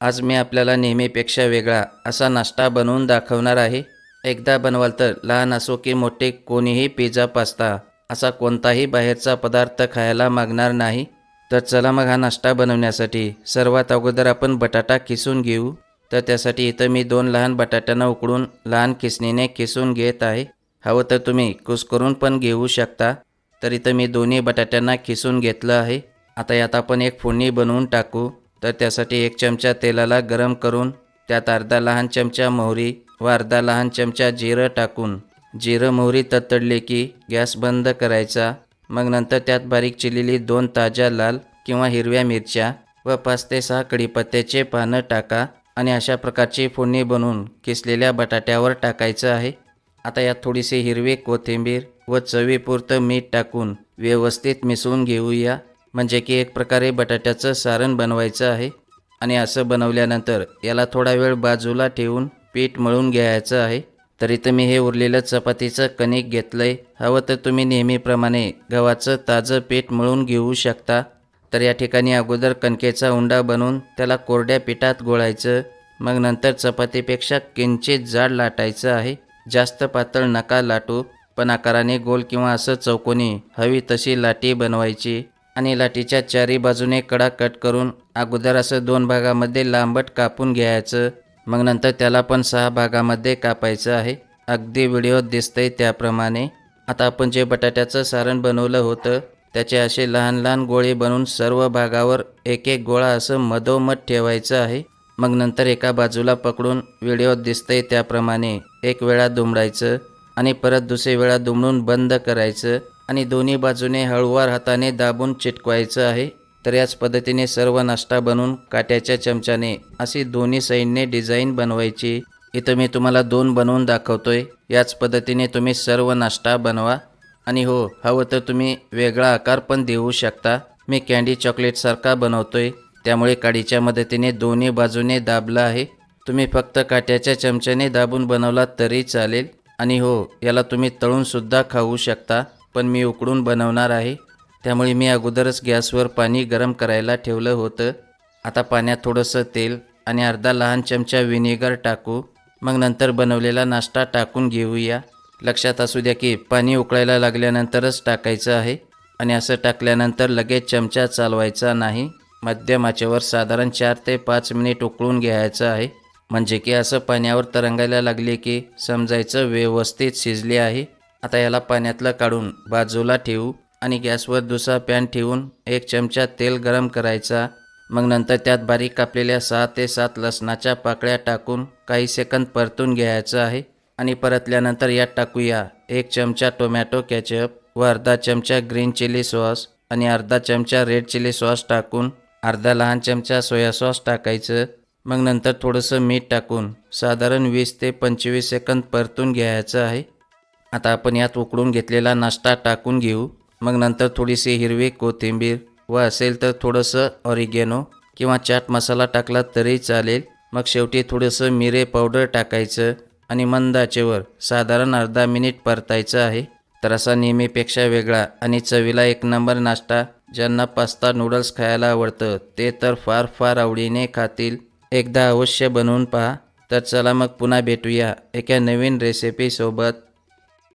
आज मी आपल्याला नेहमीपेक्षा वेगळा असा नाश्ता बनवून दाखवणार आहे. एकदा बनवाल तर लहान असो की मोठे कोणीही पिझ्झा पास्ता असा कोणताही बाहेरचा पदार्थ खायला मागणार नाही. तर चला मग हा नाश्ता बनवण्यासाठी. सर्वात अगोदर आपण बटाटा किसून घेऊ. तर त्यासाठी इथं मी दोन लहान बटाट्यांना उकडून लहान किसणीने किसून घेत आहे. हवं तर तुम्ही कुस्करून पण घेऊ शकता. तर इथं मी दोन्ही बटाट्यांना किसून घेतलं आहे. आता यात आपण एक फोडणी बनवून टाकू. तर त्यासाठी एक चमचा तेलाला गरम करून त्यात अर्धा लहान चमचा मोहरी व अर्धा लहान चमचा जिरं टाकून. जिरं मोहरी तडतडली की गॅस बंद करायचा. मग नंतर त्यात बारीक चिरलेली दोन ताज्या लाल किंवा हिरव्या मिरच्या व पाच ते सहा कढीपत्त्याचे पानं टाका आणि अशा प्रकारची फोडणी बनवून किसलेल्या बटाट्यावर टाकायचं आहे. आता यात थोडीशी हिरवी कोथिंबीर व चवीपुरतं मीठ टाकून व्यवस्थित मिसळून घेऊया. म्हणजे की एक प्रकारे बटाट्याचं सारण बनवायचं आहे आणि असं बनवल्यानंतर याला थोडा वेळ बाजूला ठेवून पीठ मळून घ्यायचं आहे. तरी तर मी हे उरलेलं चपातीचं कणिक घेतलं आहे हवं तर तुम्ही नेहमीप्रमाणे गव्हाचं ताजं पीठ मळून घेऊ शकता. तर या ठिकाणी अगोदर कणकेचा उंडा बनवून त्याला कोरड्या पिठात गोळायचं मग नंतर चपातीपेक्षा किंचित जाड लाटायचं आहे. जास्त पातळ नका लाटू. पण आकाराने गोल किंवा असं चौकोनी हवी तशी लाटी बनवायची. आणि लाटीच्या चारी बाजूने कडा कट करून अगोदर असं दोन भागामध्ये लांबट कापून घ्यायचं. मग नंतर त्याला पण सहा भागामध्ये कापायचं आहे. अगदी व्हिडिओत दिसतंय त्याप्रमाणे. आता आपण जे बटाट्याचं सारण बनवलं होतं त्याचे असे लहान लहान गोळे बनवून सर्व भागावर एक एक गोळा असं मधोमध ठेवायचं आहे. मग नंतर एका बाजूला पकडून व्हिडिओत दिसतंय त्याप्रमाणे एक वेळा दुमडायचं आणि परत दुसरी वेळा दुमडून बंद करायचं. आणि दोन्ही बाजूने हळूवार हाताने दाबून चिटकवायचं आहे तर याच पद्धतीने सर्व नाश्ता बनवून काट्याच्या चमच्याने अशी दोन्ही साईडने डिझाईन बनवायची. इथं मी तुम्हाला दोन बनवून दाखवतोय. याच पद्धतीने तुम्ही सर्व नाश्ता बनवा. आणि हो हवं तर तुम्ही वेगळा आकार पण देऊ शकता. मी कॅन्डी चॉकलेटसारखा बनवतोय. त्यामुळे काडीच्या मदतीने दोन्ही बाजूने दाबलं आहे. तुम्ही फक्त काट्याच्या चमच्याने दाबून बनवला तरी चालेल. आणि हो याला तुम्ही तळूनसुद्धा खाऊ शकता. पण मी उकडून बनवणार आहे. त्यामुळे मी अगोदरच गॅसवर पाणी गरम करायला ठेवलं होतं. आता पाण्यात थोडंसं तेल आणि अर्धा लहान चमचा व्हिनेगर टाकू. मग नंतर बनवलेला नाश्ता टाकून घेऊया. लक्षात असू द्या की पाणी उकळायला लागल्यानंतरच टाकायचं आहे. आणि असं टाकल्यानंतर लगेच चमचा चालवायचा नाही. मध्यम आचेवर साधारण चार ते पाच मिनिट उकळून घ्यायचं आहे. म्हणजे की असं पाण्यावर तरंगायला लागले की समजायचं व्यवस्थित शिजले आहे. आता याला पाण्यातलं काढून बाजूला ठेवू आणि गॅसवर दुसरा पॅन ठेवून एक चमचा तेल गरम करायचा. मग नंतर त्यात बारीक कापलेल्या सहा ते सात लसणाच्या पाकळ्या टाकून काही सेकंद परतून घ्यायचं आहे आणि परतल्यानंतर यात टाकूया एक चमचा टोमॅटो कॅचअप व अर्धा चमचा ग्रीन चिली सॉस आणि अर्धा चमचा रेड चिली सॉस टाकून अर्धा लहान चमचा सोया सॉस टाकायचं. मग नंतर थोडंसं मीठ टाकून साधारण वीस ते पंचवीस सेकंद परतून घ्यायचं आहे. आता आपण यात उकडून घेतलेला नाश्ता टाकून घेऊ. मग नंतर थोडीशी हिरवी कोथिंबीर व असेल तर थोडंसं ऑरिगेनो किंवा चाट मसाला टाकला तरी चालेल. मग शेवटी थोडंसं मिरे पावडर टाकायचं आणि मंद आचेवर साधारण अर्धा मिनिट परतायचं आहे. तर असा नेहमीपेक्षा वेगळा आणि चवीला एक नंबर नाश्ता ज्यांना पास्ता नूडल्स खायला आवडतं ते तर फार फार आवडीने खातील. एकदा अवश्य बनवून पहा. तर चला मग पुन्हा भेटूया एका नवीन रेसिपीसोबत